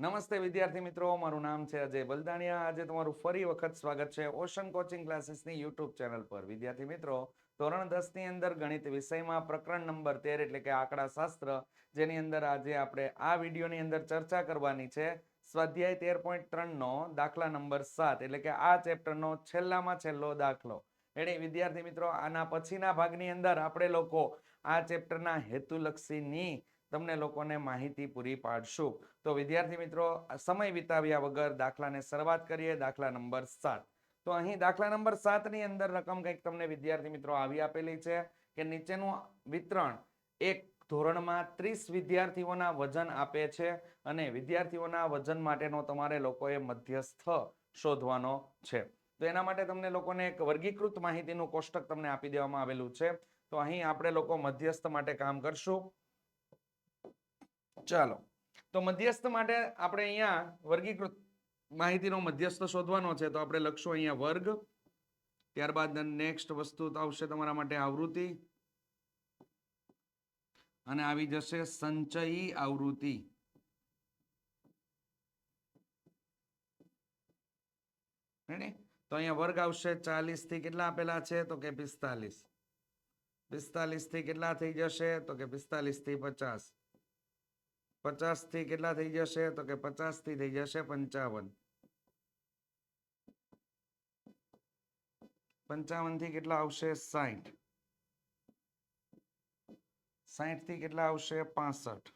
નમસ્તે વિદ્યાર્થી મિત્રો, મારું નામ છે અજય બલદાણિયા. આજે તમારું ફરી વખત સ્વાગત છે ઓશન કોચિંગ ક્લાસીસની યુટ્યુબ ચેનલ પર. વિદ્યાર્થી મિત્રો, ધોરણ દસની અંદર ગણિત વિષયમાં પ્રકરણ નંબર તેર એટલે કે આંકડા શાસ્ત્ર જેની અંદર આજે આપણે આ વિડીયોની અંદર ચર્ચા કરવાની છે. સ્વાધ્યાય તેર પોઈન્ટ ત્રણનો, દાખલા નંબર સાત એટલે કે આ ચેપ્ટરનો છેલ્લામાં છેલ્લો દાખલો. એટલે વિદ્યાર્થી મિત્રો, આના પછીના ભાગની અંદર આપણે લોકો આ ચેપ્ટરના હેતુલક્ષીની તમને લોકોને માહિતી પૂરી પાડશું. તો વિદ્યાર્થી મિત્રો સમય વિતાવ્યા વગર દાખલાને શરૂઆત કરીએ, દાખલા નંબર સાત. તો અહીં દાખલા નંબર સાતની અંદર રકમ કંઈક તમને વિદ્યાર્થી મિત્રો આવી આપેલી છે કે નીચેનું વિતરણ એક ધોરણમાં ત્રીસ વિદ્યાર્થીઓના વજન આપે છે અને વિદ્યાર્થીઓના વજન માટેનો તમારે લોકોએ મધ્યસ્થ શોધવાનો છે. તો એના માટે તમને લોકોને એક વર્ગીકૃત માહિતીનું કોષ્ટક તમને આપી દેવામાં આવેલું છે. તો અહીં આપણે લોકો મધ્યસ્થ માટે કામ કરશું. ચાલો. તો મધ્યસ્થ માટે આપણે અહીંયા વર્ગીકૃત માહિતીનો મધ્યસ્થ શોધવાનો છે, તો આપણે લખશું અહીંયા વર્ગ. ત્યારબાદ નેક્સ્ટ વસ્તુ આવશે તમારા માટે આવૃત્તિ. અને આવી જશે સંચયી આવૃત્તિ. તો અહીંયા વર્ગ આવશે ચાલીસથી કેટલા આપેલા છે? તો કે પિસ્તાલીસ. પિસ્તાલીસથી કેટલા થઈ જશે? તો કે પિસ્તાલીસથી પચાસ. પચાસથી કેટલા થઈ જશે? તો કે પચાસથી થઈ જશે પંચાવન. પંચાવનથી કેટલા આવશે? સાઠ સાઠથી કેટલા આવશે? પાસઠ.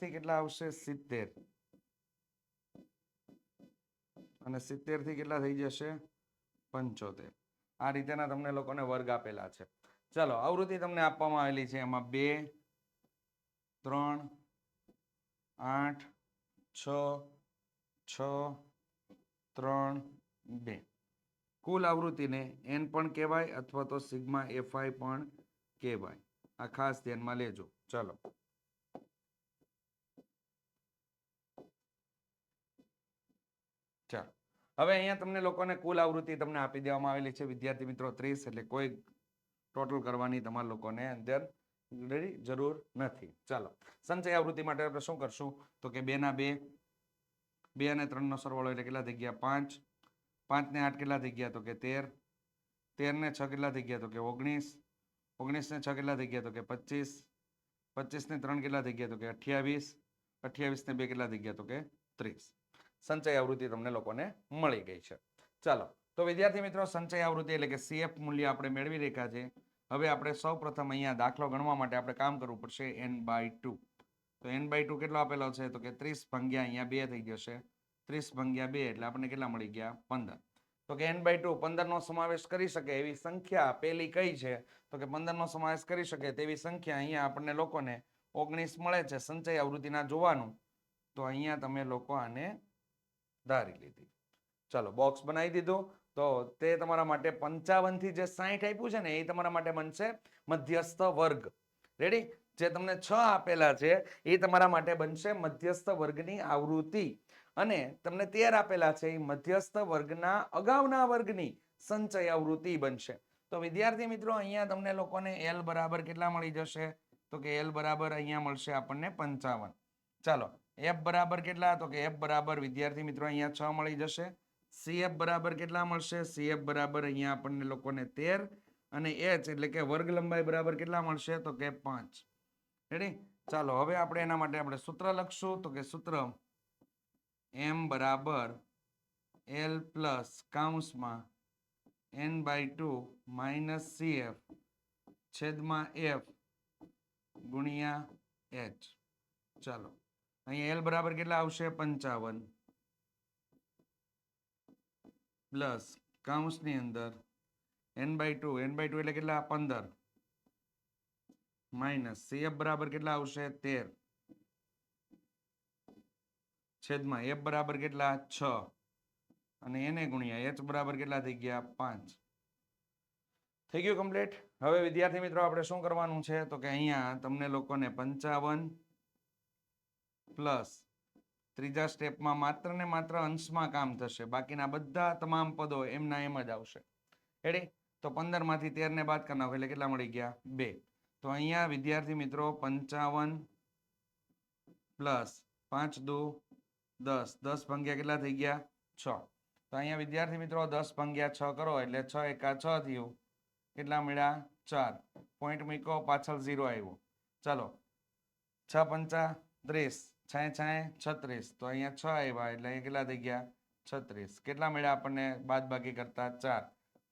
થી કેટલા આવશે? સિત્તેર. અને સિત્તેરથી કેટલા થઈ જશે? પંચોતેર. આ રીતેના તમને લોકોને વર્ગ આપેલા છે. ચલો, આવૃત્તિ તમને આપવામાં આવેલી છે. એમાં બે, ત્રણ, આઠ, છ છ, ત્રણ, બે. કુલ આવૃત્તિને એન પણ કહેવાય અથવા તો સિગ્મા એફઆઈ પણ કહેવાય. આ ખાસ ધ્યાનમાં લેજો. ચલો. ચાલો. હવે અહીંયા તમને લોકોને કુલ આવૃત્તિ તમને આપી દેવામાં આવેલી છે. વિદ્યાર્થી મિત્રો, ત્રીસ એટલે કોઈ ટોટલ કરવાની તમારા લોકોને અંદર જરૂર નથી. ચાલો, સંચય આવૃત્તિ માટે આપણે શું કરશું? તો કે બે ના બે બે અને ત્રણ નો સરવાળો એટલે કેટલા થઈ ગયા? પાંચ. પાંચ ને આઠ કેટલા થઈ ગયા? તો કે તેર. તેર ને છ કેટલા થઈ ગયા? તો કે ઓગણીસ. ઓગણીસ ને છ કેટલા થઈ ગયા? તો કે પચીસ. પચીસ ને ત્રણ કેટલા થઈ ગયા? તો કે અઠ્યાવીસ. અઠ્યાવીસ ને બે કેટલા થઈ ગયા? તો કે ત્રીસ. સંચય આવૃત્તિ તમને લોકોને મળી ગઈ છે. ચાલો તો વિદ્યાર્થી મિત્રો, સંચય આવૃત્તિ એટલે કે સીએફ મૂલ્ય આપણે મેળવી રહ્યા છે. હવે આપણે સૌ પ્રથમ અહીંયા દાખલો ગણવા માટે આપણે કામ કરવું પડશે એન બાય ટુ તો એન બાય ટુ કેટલો આપેલો છે? તો કે ત્રીસ ભંગ્યા અહીંયા બે થઈ જશે. ત્રીસ ભંગ્યા બે એટલે આપણને કેટલા મળી ગયા? પંદર. તો કે એન બાય ટુ પંદરનો સમાવેશ કરી શકે એવી સંખ્યા પેલી કઈ છે? તો કે પંદરનો સમાવેશ કરી શકે તેવી સંખ્યા અહીંયા આપણને લોકોને ઓગણીસ મળે છે સંચય આવૃત્તિના જોવાનું. તો અહીંયા તમે લોકો આને ધારી લીધી. ચાલો બોક્સ બનાવી દીધું. તો તે તમારા માટે પંચાવનથી જે સાહીઠ આપ્યું છે ને, એ તમારા માટે બનશે મધ્યસ્થ વર્ગ. રેડી જે તમને છ આપેલા છે, એ તમારા માટે બનશે મધ્યસ્થ વર્ગની આવૃત્તિ. અને તમને તેર આપેલા છે, એ મધ્યસ્થ વર્ગના અગાઉના વર્ગની સંચય આવૃત્તિ બનશે. તો વિદ્યાર્થી મિત્રો, અહીંયા તમને લોકોને એલ બરાબર કેટલા મળી જશે? તો કે એલ બરાબર અહીંયા મળશે આપણને પંચાવન. ચાલો એફ બરાબર કેટલા? તો કે એફ બરાબર વિદ્યાર્થી મિત્રો અહીંયા છ મળી જશે. સીએફ બરાબર કેટલા મળશે? સીએફ બરાબર અહીંયા આપણને લોકોને તેર અને એચ એટલે કે વર્ગ લંબાઈ બરાબર કેટલા મળશે? તો કે પાંચ. રેડી ચાલો, હવે આપણે એના માટે આપણે સૂત્ર લખશું. તો કે સૂત્ર એમ બરાબર L plus કાઉન્સમાં N by two minus CF છેદમાં એફ ગુણ્યા એચ ચાલો, અહીંયા એલ બરાબર કેટલા આવશે? પંચાવન. પ્લસ કાઉન્સની અંદર N by two N by two એટલે કેટલા? પંદર. માઇનસ સીએફ બરાબર કેટલા આવશે? તેર. છેદમાં એફ બરાબર કેટલા? છ. અને એને ગુણ્યા એચ બરાબર કેટલા થઈ ગયા? પાંચ. થઈ ગયું કમ્પ્લીટ હવે વિદ્યાર્થી મિત્રો, આપણે શું કરવાનું છે? તો કે અહીંયા તમને લોકોને પંચાવન પ્લસ ત્રીજા સ્ટેપમાં માત્ર ને માત્ર અંશમાં કામ થશે. બાકીના બધા તમામ પદો એમના એમ જ આવશે. રેડી તો પંદરમાંથી તેર ને બાદ કરી નાખો. એટલે કેટલા મળી ગયા? બે. તો અહીંયા વિદ્યાર્થી મિત્રો પંચાવન પ્લસ પાંચ દુ દસ. દસ ભંગ્યા કેટલા થઈ ગયા? છ. તો અહીંયા વિદ્યાર્થી મિત્રો દસ ભંગ્યા છ કરો એટલે છ એકા છ થયું. કેટલા મળ્યા? ચાર. પોઈન્ટ મૂકો પાછળ ઝીરો આવ્યું. ચાલો. છ પંચા ત્રીસ. છાય છાય છત્રીસ. તો અહીંયા છ આવ્યા એટલે અહીંયા કેટલા થઈ ગયા? છત્રીસ. કેટલા મળ્યા આપણને? બાદ બાકી કરતા ચાર.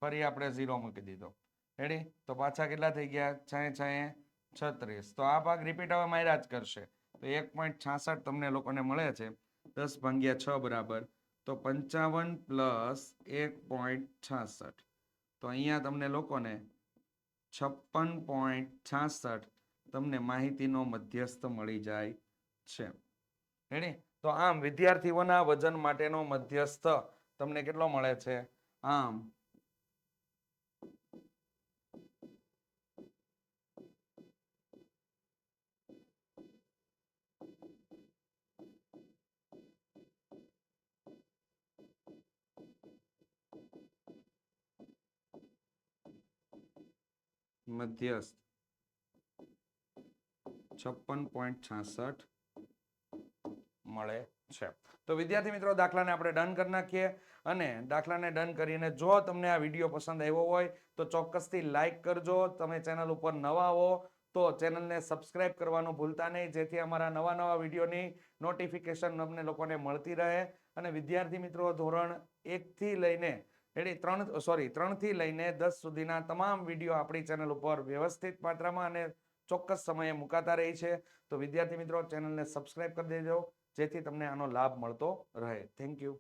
ફરી આપણે ઝીરો મૂકી દીધો. રેડી તો પાછા કેટલા થઈ ગયા? છાય છાય છત્રીસ. તો આ ભાગ રિપીટ હવે માર્યા જ કરશે. તો એક પોઈન્ટ છાસઠ તમને લોકોને મળે છે. દસ ભાગ્યા છ બરાબર. તો પંચાવન પ્લસ એક પોઈન્ટ છાસઠ. તો અહીંયા તમને લોકોને છપ્પન પોઈન્ટ છાસઠ તમને માહિતીનો મધ્યસ્થ મળી જાય છે. રેડી? તો આમ, વિદ્યાર્થીઓના વજન માટેનો મધ્યસ્થ તમને કેટલો મળે છે? આમ. મધ્યસ્થ. છપ્પન પોઈન્ટ છાસઠ. મળે છે. તો વિદ્યાર્થી મિત્રો, દાખલાને આપણે ડન કરી નાખીએ અને દાખલાને ડન કરીને જો તમને આ વીડિયો પસંદ આવ્યો હોય, તો ચોક્કસથી લાઇક કરજો. તમે ચેનલ ઉપર નવા હો, તો ચેનલને સબસ્ક્રાઇબ કરવાનું ભૂલતા નહીં, જેથી અમારા નવા નવા વિડીયોની નોટિફિકેશન અમને લોકોને મળતી રહે. અને વિદ્યાર્થી મિત્રો, ધોરણ એકથી લઈને એટલે ત્રણ સોરી ત્રણથી લઈને દસ સુધીના તમામ વીડિયો આપણી ચેનલ ઉપર વ્યવસ્થિત માત્રામાં અને ચોક્કસ સમયે મુકાતા રહી છે. તો વિદ્યાર્થી મિત્રો, ચેનલને સબસ્ક્રાઇબ કરી દેજો. જેથી તમને આનો લાભ મળતો રહે. Thank you